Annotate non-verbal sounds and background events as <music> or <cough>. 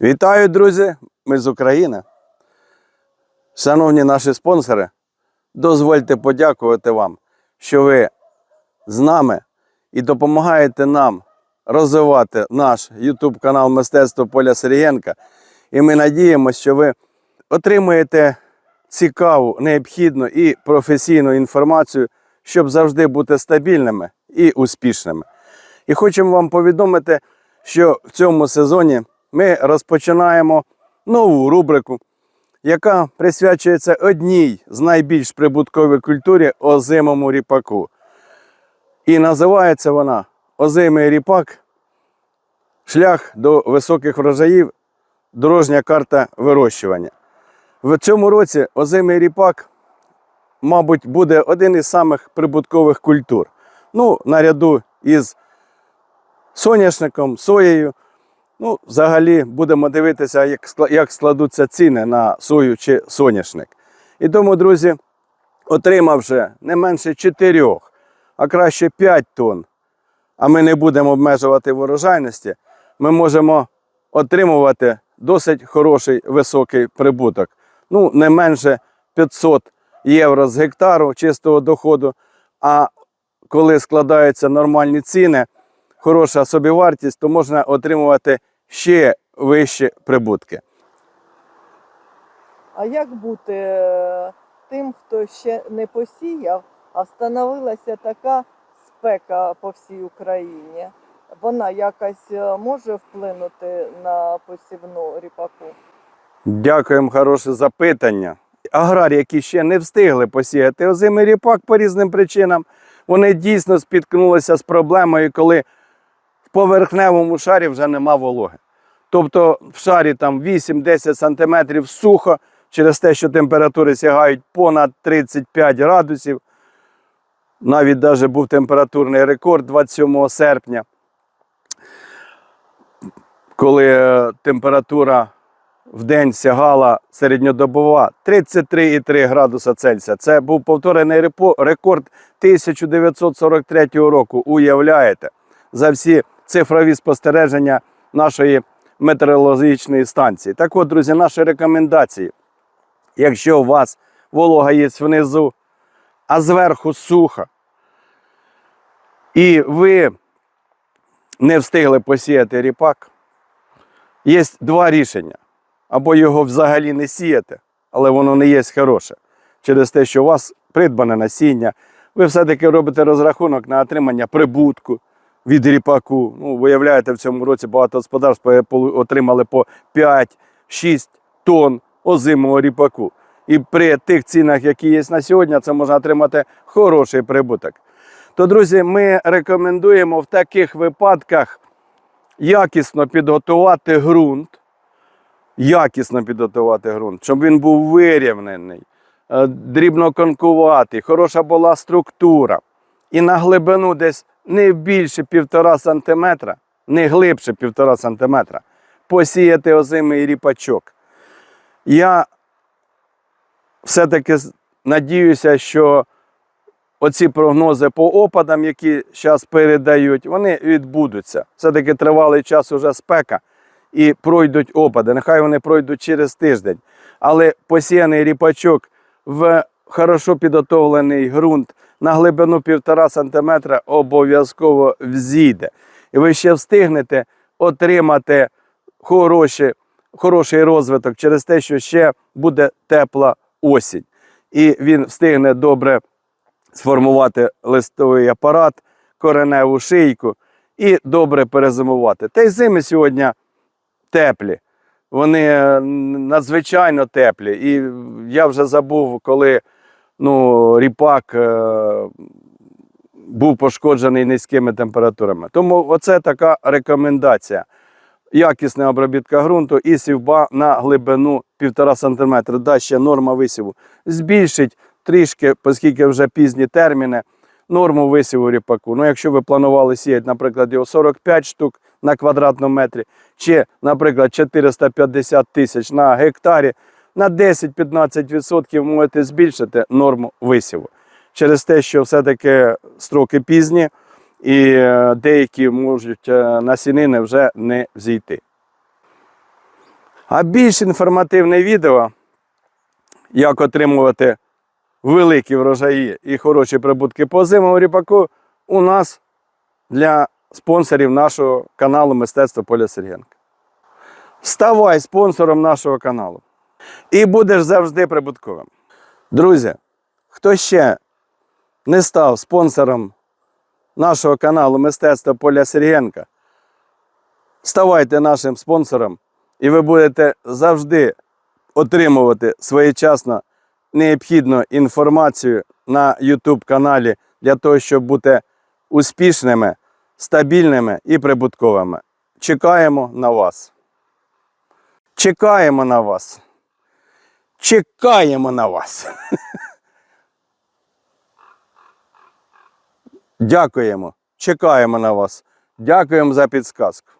Вітаю, друзі! Ми з України. Шановні наші спонсори, дозвольте подякувати вам, що ви з нами і допомагаєте нам розвивати наш YouTube канал Мистецтво Поля Сергієнка. І ми надіємося, що ви отримуєте цікаву, необхідну і професійну інформацію, щоб завжди бути стабільними і успішними. І хочемо вам повідомити, що в цьому сезоні ми розпочинаємо нову рубрику, яка присвячується одній з найбільш прибуткових культурі озимому ріпаку. І називається вона Озимий ріпак. Шлях до високих врожаїв, дорожня карта вирощування. В цьому році озимий ріпак, мабуть, буде один із самих прибуткових культур. Ну, наряду із соняшником, соєю. Ну, взагалі будемо дивитися, як як складуться ціни на сою чи соняшник. І тому, друзі, отримавши не менше 4, а краще 5 тонн, а ми не будемо обмежувати в урожайності, ми можемо отримувати досить хороший високий прибуток. Ну, не менше 500 євро з гектару чистого доходу. А коли складаються нормальні ціни, хороша собівартість, то можна отримувати ще вищі прибутки. А як бути е, тим, хто ще не посіяв, а встановилася така спека по всій Україні? Вона якось е, може вплинути на посівну ріпаку? Дякуємо, хороше запитання. Аграрії, які ще не встигли посіяти озимий ріпак по різним причинам, вони дійсно спіткнулися з проблемою, коли поверхневому шарі вже нема вологи. Тобто в шарі там 8-10 сантиметрів сухо через те, що температури сягають понад 35 градусів. Навіть даже був температурний рекорд 27 серпня, коли е, температура в день сягала середньодобова 33,3 градуса Цельсія. Це був повторений рекорд 1943 року. Уявляєте, за всі цифрові спостереження нашої метеорологічної станції. Так от, друзі, наші рекомендації. Якщо у вас волога є внизу, а зверху сухо, і ви не встигли посіяти ріпак, є два рішення. Або його взагалі не сіяти, але воно не є хороше. Через те, що у вас придбане насіння, ви все-таки робите розрахунок на отримання прибутку від ріпаку. Ну, виявляєте, в цьому році багато господарств отримали по 5-6 тонн озимого ріпаку. І при тих цінах, які є на сьогодні, це можна отримати хороший прибуток. То, друзі, ми рекомендуємо в таких випадках якісно підготувати ґрунт якісно підготувати ґрунт, щоб він був вирівнений, е, дрібноконкуватий, хороша була структура. І на глибину десь не більше півтора сантиметра, не глибше півтора сантиметра, посіяти озимий ріпачок. Я все-таки надіюся, що оці прогнози по опадам, які зараз передають, вони відбудуться. Все-таки тривалий час уже спека і пройдуть опади. Нехай вони пройдуть через тиждень. Але посіяний ріпачок в хорошо підготовлений ґрунт на глибину 1,5 см обов'язково взійде. І ви ще встигнете отримати хороші, хороший розвиток через те, що ще буде тепла осінь. І він встигне добре сформувати листовий апарат, кореневу шийку і добре перезимувати. Та й зими сьогодні теплі. Вони е, надзвичайно теплі. І я вже забув, коли ну, ріпак е, був пошкоджений низькими температурами. Тому оце така рекомендація. Якісна обробітка ґрунту і сівба на глибину 1,5 см. Да, ще норма висіву. Збільшить трішки, оскільки вже пізні терміни, норму висіву ріпаку. Ну, якщо ви планували сіяти, наприклад, його 45 штук на квадратному метрі, чи, наприклад, 450 тисяч на гектарі, на 10-15% можете збільшити норму висіву. Через те, що все-таки строки пізні, і е, деякі можуть е, насінини вже не взійти. А більш інформативне відео, як отримувати великі врожаї і хороші прибутки по зимовому ріпаку, у нас для спонсорів нашого каналу Мистецтво Поля Сергенка. Ставай спонсором нашого каналу. І будеш завжди прибутковим. Друзі, хто ще не став спонсором нашого каналу Мистецтво Поля Сергенка, ставайте нашим спонсором, і ви будете завжди отримувати своєчасно необхідну інформацію на YouTube каналі для того, щоб бути успішними, стабільними і прибутковими. Чекаємо на вас. Чекаємо на вас. Чекаємо на вас. <laughs> Дякуємо. Чекаємо на вас. Дякуємо за підсказку.